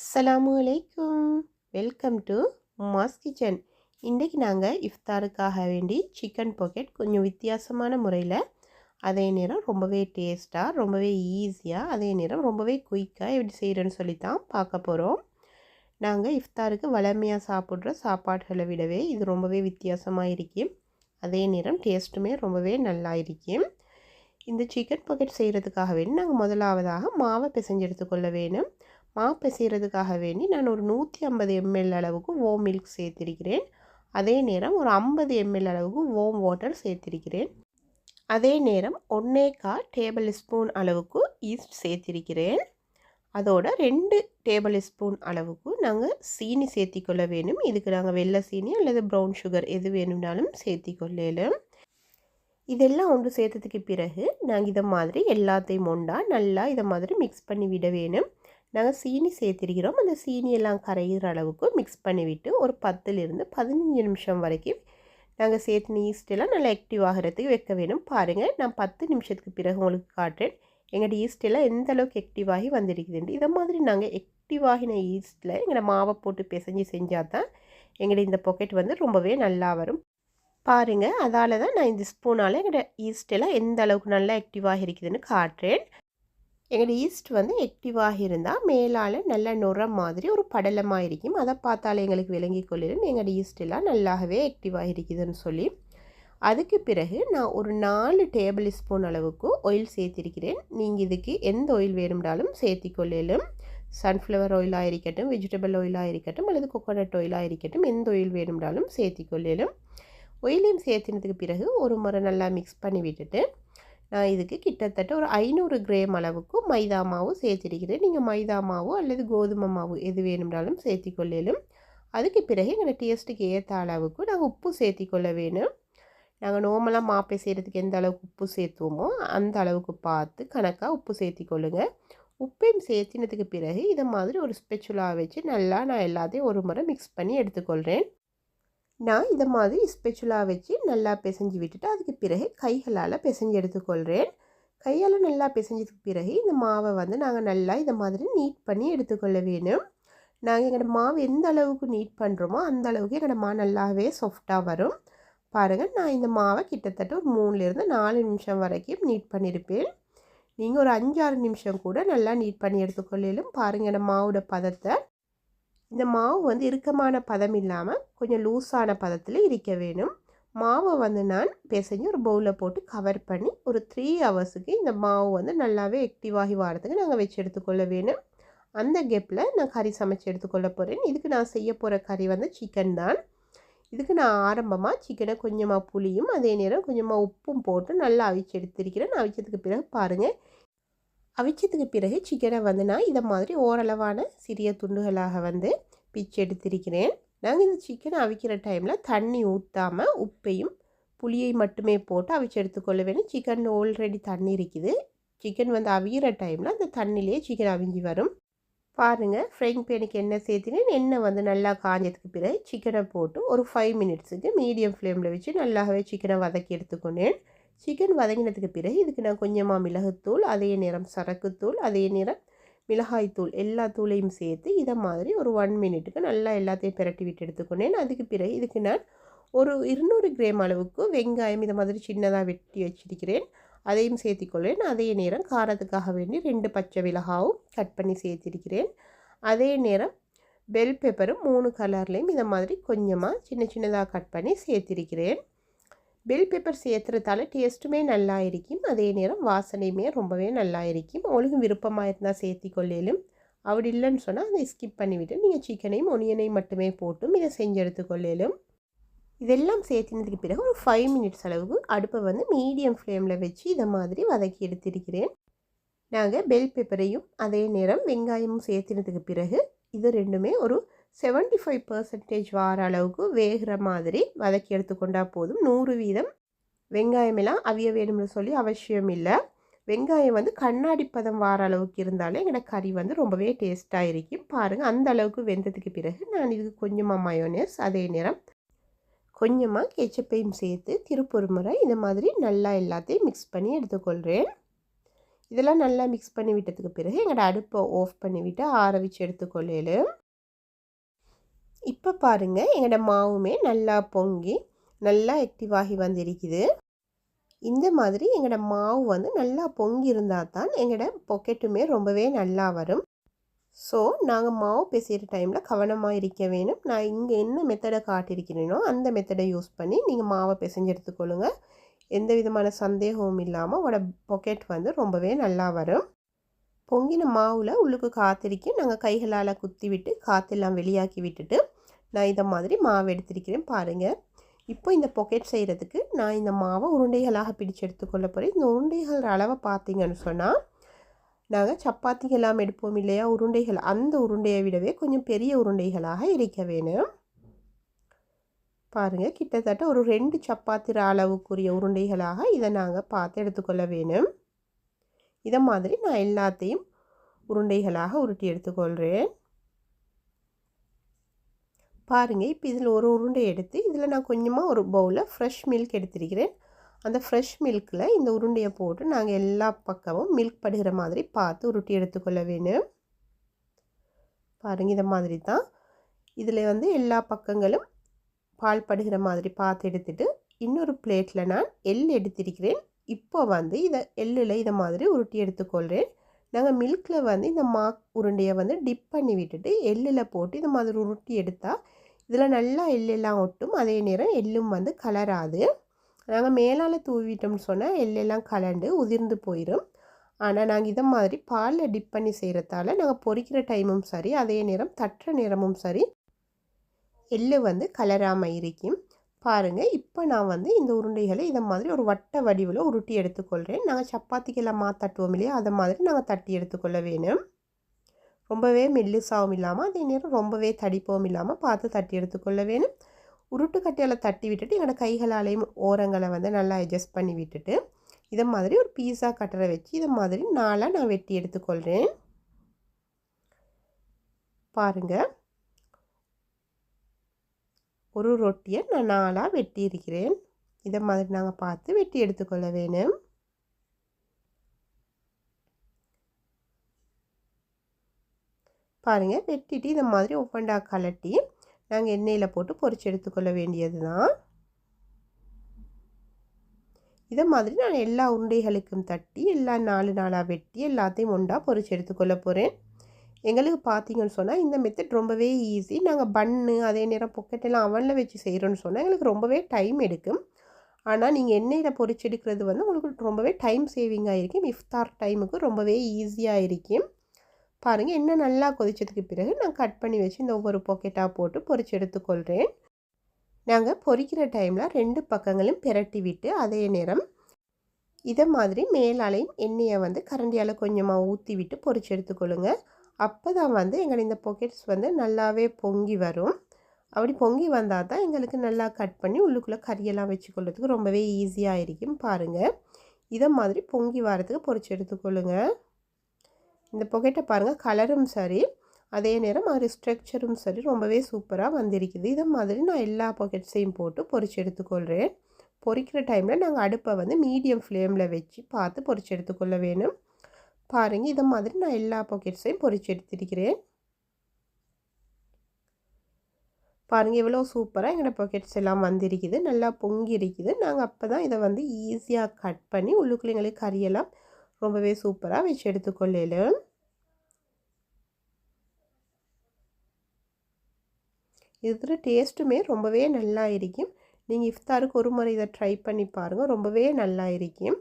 அஸ்ஸலாமு அலைக்கும் welcome to mass kitchen இன்றைக்கி நாங்கள் இஃப்தாருக்காக வேண்டி சிக்கன் பாக்கெட் கொஞ்சம் வித்தியாசமான முறையில் அதே நேரம் ரொம்பவே டேஸ்ட்டாக ரொம்பவே ஈஸியாக அதே நேரம் ரொம்பவே குயிக்காக எப்படி செய்கிறேன்னு சொல்லி தான் பார்க்க போகிறோம் நாங்கள் இஃப்தாருக்கு வளமையாக சாப்பிட்ற சாப்பாடுகளை விடவே இது ரொம்பவே வித்தியாசமாக இருக்கும் அதே நேரம் டேஸ்ட்டுமே ரொம்பவே நல்லா இருக்கும் இந்த சிக்கன் பாக்கெட் செய்கிறதுக்காக வேண்டி நாங்கள் முதலாவதாக மாவை பிசைஞ்சு எடுத்துக்கொள்ள வேணும். மாவு பிசைகிறதுக்காக வேண்டி நான் ஒரு நூற்றி ஐம்பது எம்எல் அளவுக்கு ஓம் மில்க் சேர்த்திருக்கிறேன். அதே நேரம் ஒரு ஐம்பது எம்எல் அளவுக்கு ஓம் வாட்டர் சேர்த்திருக்கிறேன். அதே நேரம் ஒன்றே கால் டேபிள் ஸ்பூன் அளவுக்கு ஈஸ்ட் சேர்த்திருக்கிறேன். அதோட ரெண்டு டேபிள் ஸ்பூன் அளவுக்கு நாங்கள் சீனி சேர்த்திக்கொள்ள வேணும் இதுக்கு நாங்கள் வெள்ளை சீனி அல்லது ப்ரௌன் சுகர் எது வேணும்னாலும் சேர்த்திக்கொள்ளலும். இதெல்லாம் ஒன்று சேர்த்ததுக்கு பிறகு நாங்கள் இதை மாதிரி எல்லாத்தையும் ஒண்டா நல்லா இதை மாதிரி மிக்ஸ் பண்ணி விட வேணும் நாங்கள் சீனி சேர்த்திருக்கிறோம். அந்த சீனி எல்லாம் கரைகிற அளவுக்கு மிக்ஸ் பண்ணிவிட்டு ஒரு பத்துலேருந்து பதினஞ்சு நிமிஷம் வரைக்கும் நாங்கள் சேர்த்துன ஈஸ்டெல்லாம் நல்லா ஆக்டிவ் ஆகிறதுக்கு வைக்க வேணும். பாருங்கள் நான் பத்து நிமிஷத்துக்கு பிறகு உங்களுக்கு காட்டுறேன். எங்களோட ஈஸ்டெல்லாம் எந்த அளவுக்கு ஆக்டிவ் ஆகி வந்திருக்குதுன்ட்டு. இதை மாதிரி நாங்கள் ஆக்டிவ் ஆகின ஈஸ்ட்டில் எங்களோட மாவை போட்டு பிசைஞ்சு செஞ்சால் தான் எங்களோட இந்த பொக்கெட் வந்து ரொம்பவே நல்லா வரும். பாருங்கள் அதால் தான் நான் இந்த ஸ்பூனால் எங்களோட ஈஸ்டெல்லாம் எந்த அளவுக்கு நல்லா ஆக்டிவாக இருக்குதுன்னு காட்டுறேன். எங்களோட ஈஸ்ட் வந்து ஆக்டிவாக இருந்தால் மேலால் நல்ல நுர மாதிரி ஒரு படலமாக இருக்கும். அதை பார்த்தாலே எங்களுக்கு விளங்கி கொள்ளிடும் எங்களோட ஈஸ்ட் எல்லாம் நல்லாகவே ஆக்டிவாக இருக்குதுன்னு சொல்லி. அதுக்கு பிறகு நான் ஒரு நாலு டேபிள் ஸ்பூன் அளவுக்கு ஆயில் சேர்த்திருக்கிறேன். நீங்கள் இதுக்கு எந்த ஆயில் வேணும்னாலும் சேர்த்திக்கொள்ளலும் சன்ஃப்ளவர் ஆயிலாக இருக்கட்டும் வெஜிடபிள் ஆயிலாக இருக்கட்டும் அல்லது கொக்கோனட் ஆயிலாக இருக்கட்டும் எந்த ஆயில் வேணும்னாலும் சேர்த்திக்கொள்ளலும் ஆயிலையும் சேர்த்தினதுக்கு பிறகு ஒரு முறை நல்லா மிக்ஸ் பண்ணி விட்டுட்டு நான் இதுக்கு கிட்டத்தட்ட ஒரு ஐநூறு கிராம் அளவுக்கு மைதா மாவு சேர்த்திருக்கிறேன். நீங்கள் மைதா மாவு அல்லது கோதுமை மாவு எது வேணும்னாலும் சேர்த்திக்கொள்ளலும் அதுக்கு பிறகு எங்கள் டேஸ்ட்டுக்கு ஏற்ற அளவுக்கு நாங்கள் உப்பு சேர்த்திக்கொள்ள வேணும். நாங்கள் நோமலாக மாப்பை செய்கிறதுக்கு எந்த அளவுக்கு உப்பு சேர்த்துவோமோ அந்த அளவுக்கு பார்த்து கணக்காக உப்பு சேர்த்திக்கொள்ளுங்கள் உப்பையும் சேர்த்தினதுக்கு பிறகு இதை மாதிரி ஒரு ஸ்பெஷலாக வச்சு நல்லா நான் எல்லாத்தையும் ஒரு முறை மிக்ஸ் பண்ணி எடுத்துக்கொள்கிறேன் நான் இதை மாதிரி ஸ்பெஷலாக வச்சு நல்லா பிசைஞ்சு விட்டுட்டு அதுக்கு பிறகு கைகளால் பிசைஞ்சு எடுத்துக்கொள்கிறேன் கையால் நல்லா பிசைஞ்சதுக்கு பிறகு இந்த மாவை வந்து நாங்கள் நல்லா இதை மாதிரி நீட் பண்ணி எடுத்துக்கொள்ள வேணும். நாங்கள் எங்களோட மாவு எந்த அளவுக்கு நீட் பண்ணுறோமோ அந்த அளவுக்கு எங்களோட மா நல்லாவே சாஃப்டாக வரும். பாருங்கள் நான் இந்த மாவை கிட்டத்தட்ட ஒரு மூணுலேருந்து நாலு நிமிஷம் வரைக்கும் நீட் பண்ணியிருப்பேன் நீங்கள் ஒரு அஞ்சாறு நிமிஷம் கூட நல்லா நீட் பண்ணி எடுத்துக்கொள்ளும் பாருங்கள் என்னோடய மாவோட பதத்தை. இந்த மாவு வந்து இறுக்கமான பதம் இல்லாமல் கொஞ்சம் லூஸான பதத்தில் இருக்க வேணும். மாவை வந்து நான் பிசைஞ்சு ஒரு பவுலில் போட்டு கவர் பண்ணி ஒரு த்ரீ ஹவர்ஸுக்கு இந்த மாவு வந்து நல்லாவே ஆக்டிவாகி வாரத்துக்கு நாங்கள் வச்சு எடுத்துக்கொள்ள வேணும். அந்த கெப்பில் நான் கறி சமைச்சு எடுத்துக்கொள்ள போகிறேன் இதுக்கு நான் செய்ய போகிற கறி வந்து சிக்கன் தான். இதுக்கு நான் ஆரம்பமாக சிக்கனை கொஞ்சமாக புளியும் அதே நேரம் கொஞ்சமாக உப்பும் போட்டு நல்லா அவிச்சு எடுத்திருக்கிறேன். அவிச்சதுக்கு பிறகு பாருங்கள் அவிச்சதுக்கு பிறகு சிக்கனை வந்து நான் இதை மாதிரி ஓரளவான சிறிய துண்டுகளாக வந்து பிச்சு எடுத்திருக்கிறேன். நாங்கள் இந்த சிக்கனை அவிக்கிற டைமில் தண்ணி ஊற்றாமல் உப்பையும் புளியை மட்டுமே போட்டு அவிச்சு எடுத்துக்கொள்ள வேணும் சிக்கன் ஆல்ரெடி தண்ணி இருக்குது. சிக்கன் வந்து அவிகிற டைமில் அந்த தண்ணியிலேயே சிக்கன் அவிஞ்சி வரும். பாருங்கள் ஃப்ரைங் பேனுக்கு எண்ணெய் சேர்த்தினேன். எண்ணெய் வந்து நல்லா காஞ்சதுக்கு பிறகு சிக்கனை போட்டு ஒரு ஃபைவ் மினிட்ஸுக்கு மீடியம் ஃப்ளேமில் வச்சு நல்லாவே சிக்கனை வதக்கி எடுத்துக்கொண்டேன். சிக்கன் வதங்கினதுக்கு பிறகு இதுக்கு நான் கொஞ்சமாக மிளகுத்தூள் அதே நேரம் சரக்குத்தூள் அதே நேரம் மிளகாய்த்தூள் எல்லா தூளையும் சேர்த்து இதை மாதிரி ஒரு ஒன் மினிட்டுக்கு நல்லா எல்லாத்தையும் பிரட்டி விட்டு எடுத்துக்கொண்டேன். அதுக்கு பிறகு இதுக்கு நான் ஒரு இருநூறு கிராம் அளவுக்கு வெங்காயம் இதை மாதிரி சின்னதாக வெட்டி வச்சிருக்கிறேன். அதையும் சேர்த்திக்கொள்ளேன் அதே நேரம் காரத்துக்காக வேண்டி ரெண்டு பச்சை மிளகாவும் கட் பண்ணி சேர்த்திருக்கிறேன். அதே நேரம் பெல் பெப்பரும் மூணு கலர்லேயும் இதை மாதிரி கொஞ்சமாக சின்ன சின்னதாக கட் பண்ணி சேர்த்திருக்கிறேன். பெல் பெப்பர் சேர்த்துறதால டேஸ்ட்டுமே நல்லா இருக்கும் அதே நேரம் வாசனையுமே ரொம்பவே நல்லா இருக்கும் உங்களுக்கு விருப்பமாக இருந்தால் சேர்த்தி அப்படி இல்லைன்னு சொன்னால் அதை ஸ்கிப் பண்ணிவிட்டு நீங்கள் சிக்கனையும் ஒனியனையும் மட்டுமே போட்டும். இதை செஞ்சு எடுத்துக்கொள்ளலும் இதெல்லாம் சேர்த்தினதுக்கு பிறகு ஒரு ஃபைவ் மினிட்ஸ் அளவுக்கு அடுப்பை வந்து மீடியம் ஃப்ளேமில் வச்சு இதை மாதிரி வதக்கி எடுத்திருக்கிறேன். நாங்கள் பெல் பெப்பரையும் அதே நேரம் வெங்காயமும் சேர்த்தினதுக்கு பிறகு இது ரெண்டுமே ஒரு செவன்டி ஃபைவ் பர்சன்டேஜ் வார அளவுக்கு வேகிற மாதிரி வதக்கி எடுத்துக்கொண்டால் போதும். நூறு வீதம் வெங்காயமெல்லாம் அவிய வேணும்னு சொல்லி அவசியம் இல்லை. வெங்காயம் வந்து கண்ணாடி பதம் வார அளவுக்கு இருந்தாலே எங்களோட கறி வந்து ரொம்பவே டேஸ்ட்டாக இருக்கும். பாருங்கள் அந்த அளவுக்கு வெந்ததுக்கு பிறகு நான் இதுக்கு கொஞ்சமாக மயோனேஸ் அதே நேரம் கொஞ்சமாக கெச்சப்பையும் சேர்த்து திருப்பொரு முறை இந்த மாதிரி நல்லா எல்லாத்தையும் மிக்ஸ் பண்ணி எடுத்துக்கொள்கிறேன் இதெல்லாம் நல்லா மிக்ஸ் பண்ணி விட்டதுக்கு பிறகு எங்களோட அடுப்பை ஆஃப் பண்ணிவிட்டு ஆற வச்சு எடுத்துக்கொள்ளலும் இப்போ பாருங்கள் எங்களோட மாவுமே நல்லா பொங்கி நல்லா ஆக்டிவாகி வந்திருக்குது. இந்த மாதிரி எங்களோட மாவு வந்து நல்லா பொங்கி இருந்தால் தான் எங்களோட பொக்கெட்டுமே ரொம்பவே நல்லா வரும். ஸோ நாங்கள் மாவு பிசைகிற டைமில் கவனமாக இருக்க வேணும். நான் இங்கே என்ன மெத்தடை காட்டியிருக்கிறேனோ அந்த மெத்தடை யூஸ் பண்ணி நீங்கள் மாவை பிசைஞ்சு எடுத்துக்கொள்ளுங்க. எந்த விதமான சந்தேகமும் இல்லாமல் உங்களோட பொக்கெட் வந்து ரொம்பவே நல்லா வரும். பொங்கின மாவில் உள்ளுக்கு காத்திருக்கி நாங்கள் கைகளால் குத்தி விட்டு காற்றெல்லாம் வெளியாக்கி விட்டுட்டு நான் இதை மாதிரி மாவு எடுத்திருக்கிறேன் பாருங்கள் இப்போ இந்த பொக்கெட் செய்கிறதுக்கு நான் இந்த மாவை உருண்டைகளாக பிடிச்சு எடுத்துக்கொள்ள போகிறேன் இந்த உருண்டைகள் அளவை பார்த்தீங்கன்னு சொன்னால் நாங்கள் சப்பாத்திகள் எல்லாம் எடுப்போம் இல்லையா? உருண்டைகள் அந்த உருண்டையை விடவே கொஞ்சம் பெரிய உருண்டைகளாக இருக்க வேணும். பாருங்கள் கிட்டத்தட்ட ஒரு ரெண்டு சப்பாத்தி அளவுக்குரிய உருண்டைகளாக இதை நாங்கள் பார்த்து எடுத்துக்கொள்ள வேணும். இதை மாதிரி நான் எல்லாத்தையும் உருண்டைகளாக உருட்டி எடுத்துக்கொள்கிறேன் பாருங்கள் இப்போ இதில் ஒரு உருண்டை எடுத்து இதில் நான் கொஞ்சமாக ஒரு பவுலில் ஃப்ரெஷ் மில்க் எடுத்திருக்கிறேன். அந்த ஃப்ரெஷ் மில்கில் இந்த உருண்டையை போட்டு நாங்கள் எல்லா பக்கமும் மில்க் படுகிற மாதிரி பார்த்து உருட்டி எடுத்துக்கொள்ள வேணும். பாருங்கள் இதை மாதிரி தான். இதில் வந்து எல்லா பக்கங்களும் பால் படுகிற மாதிரி பார்த்து எடுத்துட்டு இன்னொரு பிளேட்டில் நான் எள் எடுத்திருக்கிறேன். இப்போ வந்து இதை எள்ளில் இதை மாதிரி உருட்டி எடுத்துக்கொள்கிறேன் நாங்கள் மில்கில் வந்து இந்த மா உருண்டையை வந்து டிப் பண்ணி விட்டுட்டு எள்ளில் போட்டு இந்த மாதிரி உருட்டி எடுத்தால் இதில் நல்லா எள்ளெல்லாம் ஒட்டும். அதே நேரம் எள்ளும் வந்து கலராது. நாங்கள் மேலால் தூவிட்டோம்னு சொன்னால் எள்ளெல்லாம் கலண்டு உதிர்ந்து போயிடும் ஆனால் நாங்கள் இதை மாதிரி பாலில் டிப் பண்ணி செய்கிறதால நாங்கள் பொறிக்கிற டைமும் சரி அதே நேரம் தட்டுற நேரமும் சரி எள்ளு வந்து கலராமல் இருக்கும். பாருங்கள் இப்போ நான் வந்து இந்த உருண்டைகளை இதை மாதிரி ஒரு வட்ட வடிவில் உருட்டி எடுத்துக்கொள்கிறேன் நாங்கள் சப்பாத்திக்கெல்லாம் தட்டுவோம் இல்லையா? அதை மாதிரி நாங்கள் தட்டி எடுத்துக்கொள்ள வேணும். ரொம்பவே மெல்லுசாகவும் இல்லாமல் அதே நேரம் ரொம்பவே தடிப்பவும் இல்லாமல் பார்த்து தட்டி எடுத்துக்கொள்ள வேணும். உருட்டு கட்டையால் தட்டி விட்டுட்டு எங்களோட கைகளாலேயும் ஓரங்களை வந்து நல்லா அட்ஜஸ்ட் பண்ணி விட்டுட்டு இதை மாதிரி ஒரு பீஸா கட்டரை வச்சு இதை மாதிரி நாளாக நான் வெட்டி எடுத்துக்கொள்கிறேன் பாருங்கள் ஒரு ரொட்டியை நான் நாளாக வெட்டி இருக்கிறேன். இதை மாதிரி நாங்கள் பார்த்து வெட்டி எடுத்துக்கொள்ள வேணும். பாருங்கள் வெட்டிட்டு இந்த மாதிரி ஒவ்வொண்டா கலட்டி நாங்கள் எண்ணெயில் போட்டு பொறிச்சு எடுத்துக்கொள்ள வேண்டியது தான் இதை மாதிரி நான் எல்லா உருண்டைகளுக்கும் தட்டி எல்லா நாலு நாளாக வெட்டி எல்லாத்தையும் ஒன்றா பொறிச்சு எடுத்துக்கொள்ள போகிறேன் எங்களுக்கு பார்த்தீங்கன்னு சொன்னால் இந்த மெத்தட் ரொம்பவே ஈஸி நாங்கள் பன்னு அதே நேரம் பொக்கெட்டெல்லாம் அவனில் வச்சு செய்கிறோன்னு சொன்னால் எங்களுக்கு ரொம்பவே டைம் எடுக்கும். ஆனால் நீங்கள் எண்ணெயில் பொறிச்சு எடுக்கிறது வந்து உங்களுக்கு ரொம்பவே டைம் சேவிங்காக இருக்கும். இஃப்தார் டைமுக்கு ரொம்பவே ஈஸியாக இருக்கும். பாருங்கள் என்ன நல்லா கொதிச்சதுக்கு பிறகு நான் கட் பண்ணி வச்சு இந்த ஒவ்வொரு பாக்கெட்டாக போட்டு பொறிச்சு எடுத்துக்கொள்கிறேன் நாங்கள் பொறிக்கிற டைமில் ரெண்டு பக்கங்களும் பிரட்டி விட்டு அதே நேரம் இதை மாதிரி மேலாலையும் எண்ணெயை வந்து கரண்டியால் கொஞ்சமாக ஊற்றி விட்டு பொறிச்சு எடுத்துக்கொள்ளுங்க. அப்போ தான் வந்து எங்கள் இந்த பாக்கெட்ஸ் வந்து நல்லாவே பொங்கி வரும். அப்படி பொங்கி வந்தால் தான் எங்களுக்கு நல்லா கட் பண்ணி உள்ளுக்குள்ளே கறியெல்லாம் வச்சுக்கொள்றதுக்கு ரொம்பவே ஈஸியாக இருக்கும் பாருங்கள் இதை மாதிரி பொங்கி வரதுக்கு பொறிச்சு எடுத்துக்கொள்ளுங்கள் இந்த பொக்கெட்டை பாருங்கள் கலரும் சரி அதே நேரம் அது ஸ்ட்ரக்சரும் சரி ரொம்பவே சூப்பராக வந்திருக்குது. இதை மாதிரி நான் எல்லா பாக்கெட்ஸையும் போட்டு பொறிச்சு எடுத்துக்கொள்கிறேன் பொறிக்கிற டைமில் நாங்கள் அடுப்பை வந்து மீடியம் ஃப்ளேமில் வச்சு பார்த்து பொறிச்சு எடுத்துக்கொள்ள வேணும். பாருங்கள் இதை மாதிரி நான் எல்லா பாக்கெட்ஸையும் பொறிச்சு எடுத்திருக்கிறேன். பாருங்கள் எவ்வளோ சூப்பராக எங்களோட பாக்கெட்ஸ் எல்லாம் வந்திருக்குது. நல்லா பொங்கி இருக்குது. நாங்கள் அப்போ தான் இதை வந்து ஈஸியாக கட் பண்ணி உள்ளுக்குள்ளே எங்களுக்கு கறியெல்லாம் ரொம்பவே சூப்பராக வச்சு எடுத்துக்கொள்ளலும் இதில் டேஸ்ட்டுமே ரொம்பவே நல்லா இருக்கும். நீங்கள் இஃப்தாருக்கு ஒரு முறை இதை ட்ரை பண்ணி பாருங்கள் ரொம்பவே நல்லா இருக்கும்.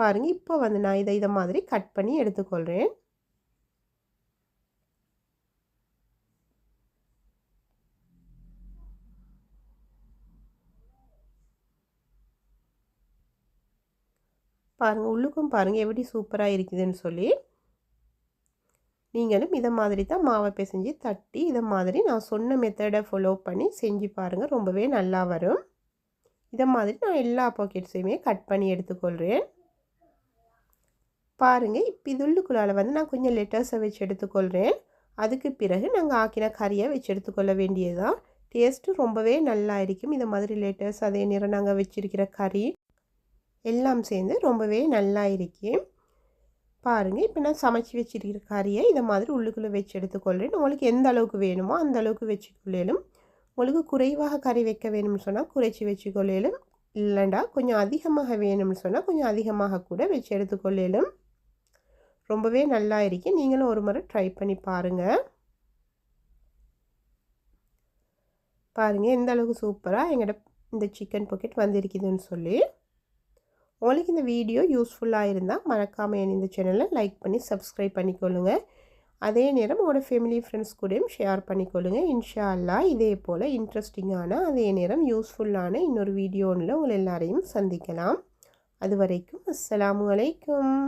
பாருங்கள் இப்போ வந்து நான் இதை இதை மாதிரி கட் பண்ணி எடுத்துக்கொள்கிறேன் பாருங்கள் உள்ளுக்கும் பாருங்கள் எப்படி சூப்பராக இருக்குதுன்னு சொல்லி நீங்களும் இதை மாதிரி தான் மாவை பிசைஞ்சு தட்டி இதை மாதிரி நான் சொன்ன மெத்தடை ஃபாலோ பண்ணி செஞ்சு பாருங்கள் ரொம்பவே நல்லா வரும். இதை மாதிரி நான் எல்லா பாக்கெட்ஸையுமே கட் பண்ணி எடுத்துக்கொள்கிறேன் பாருங்கள் இப்போ இது உள்ளுக்குள்ளால் வந்து நான் கொஞ்சம் லெட்டர்ஸை வச்சு எடுத்துக்கொள்கிறேன் அதுக்கு பிறகு நாங்கள் ஆக்கின கறியை வச்சு எடுத்துக்கொள்ள வேண்டியதுதான். டேஸ்ட்டு ரொம்பவே நல்லா இருக்கும். இந்த மாதிரி லெட்டர்ஸ் அதே நேரம் நாங்கள் வச்சுருக்கிற கறி எல்லாம் சேர்ந்து ரொம்பவே நல்லா இருக்கேன் பாருங்கள் இப்போ நான் சமைச்சி வச்சுருக்கிற கறியை இதை மாதிரி உள்ளுக்குள்ளே வச்சு எடுத்துக்கொள்கிறேன் உங்களுக்கு எந்த அளவுக்கு வேணுமோ அந்த அளவுக்கு வச்சுக்கொள்ளலும். உங்களுக்கு குறைவாக கறி வைக்க வேணும்னு சொன்னால் குறைச்சி வச்சுக்கொள்ளலும். இல்லைண்டா கொஞ்சம் அதிகமாக வேணும்னு சொன்னால் கொஞ்சம் அதிகமாக கூட வச்சு எடுத்துக்கொள்ளலும். ரொம்பவே நல்லா இருக்கு. நீங்களும் ஒரு முறை ட்ரை பண்ணி பாருங்கள் பாருங்கள் எந்த அளவுக்கு சூப்பராக எங்கள்கிட்ட இந்த சிக்கன் பாக்கெட் வந்திருக்குதுன்னு சொல்லி. உங்களுக்கு இந்த வீடியோ யூஸ்ஃபுல்லாக இருந்தால் மறக்காமல் என் இந்த சேனலை லைக் பண்ணி சப்ஸ்கிரைப் பண்ணிக்கொள்ளுங்க. அதே நேரம் உங்களோட ஃபேமிலி ஃப்ரெண்ட்ஸ் கூடயும் ஷேர் பண்ணிக்கொள்ளுங்க. இன்ஷா அல்லா இதே போல் இன்ட்ரெஸ்டிங்கான அதே நேரம் யூஸ்ஃபுல்லான இன்னொரு வீடியோவில் உங்கள் எல்லாரையும் சந்திக்கலாம். அது வரைக்கும் அஸ்ஸலாமு அலைக்கும்.